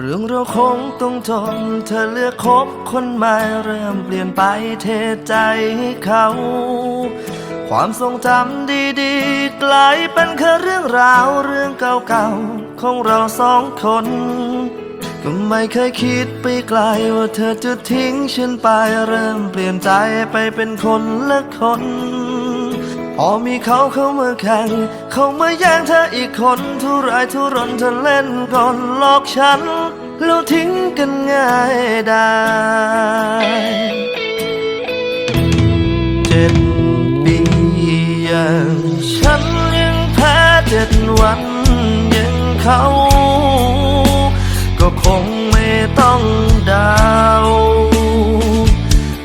เรื่องเราคงต้องทนเธอเลือกคบคนใหม่เริ่มเปลี่ยนไปเทใจให้เขา ความทรงจำดีๆ กลายเป็นแค่เรื่องราวเรื่องเก่าๆ ของเราสองคน ก็ไม่เคยคิดไปไกลว่าเธอจะทิ้งฉันไปเริ่มเปลี่ยนใจไปเป็นคนละคนพอมีเขาเข้ามาแข่ง เขามาแย่งเธออีกคน ทุรายทุรนเธอเล่นก่อนหลอกฉัน แล้วทิ้งกันง่ายได้ เจ็ดปีอย่างฉันยังแพ้เจ็ดวันยังเขา ก็คงไม่ต้องดาว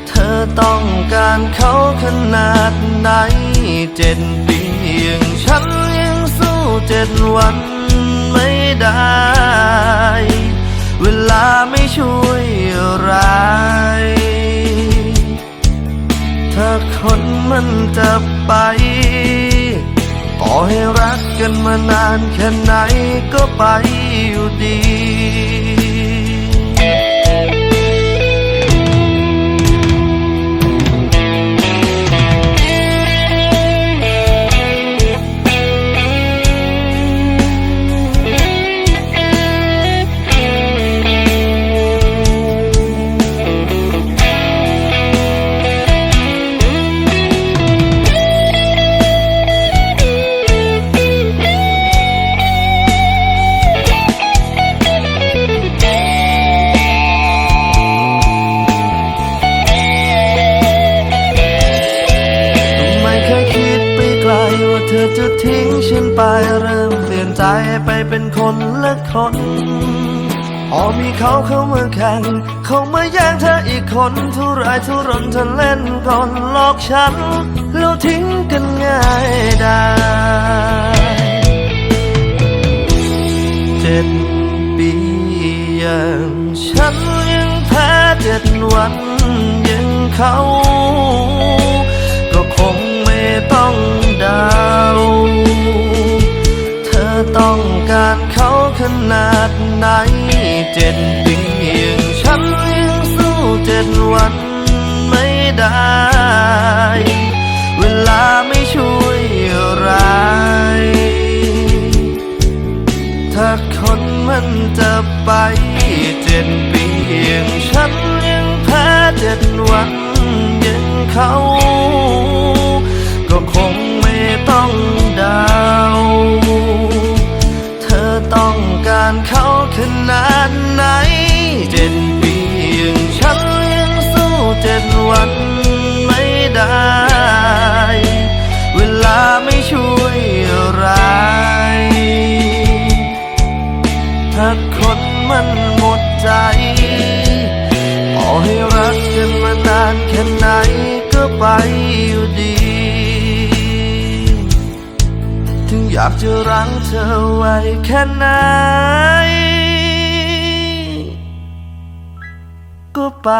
เธอต้องการเขาขนาดไหนเจ็ดปีอย่างฉันยังสู้เจ็ดวันไม่ได้ เวลาไม่ช่วยอะไร ถ้าคนมันจะไปต่อให้รักกันมานานแค่ไหนก็ไปอยู่ดี ว่าเธอจะทิ้งฉันไปเริ่มเปลี่ยนใจไปเป็นคนละคนพอมีเขาเข้ามาแข่ง เขามาแย่งเธออีกคนทุรายทุรนเธอเล่นก่อนหลอกฉัน แล้วทิ้งกันง่ายได้ เจ็ดปีอย่างฉันยังแพ้เจ็ดวันยังเขา ก็คงไม่ต้อง สู้เจ็ดวันไม่ได้ เวลาไม่ช่วยอะไรถ้าคนมันจะไปเจ็ดปีอย่างฉันยังแพ้เจ็ดวันยังเขา วันไม่ได้ เวลาไม่ช่วยอะไร ถ้าคนมันหมดใจต่อให้รักกันมานานแค่ไหนก็ไปอยู่ดี ถึงอยากจะรั้งเธอไว้แค่ไหนก็ไป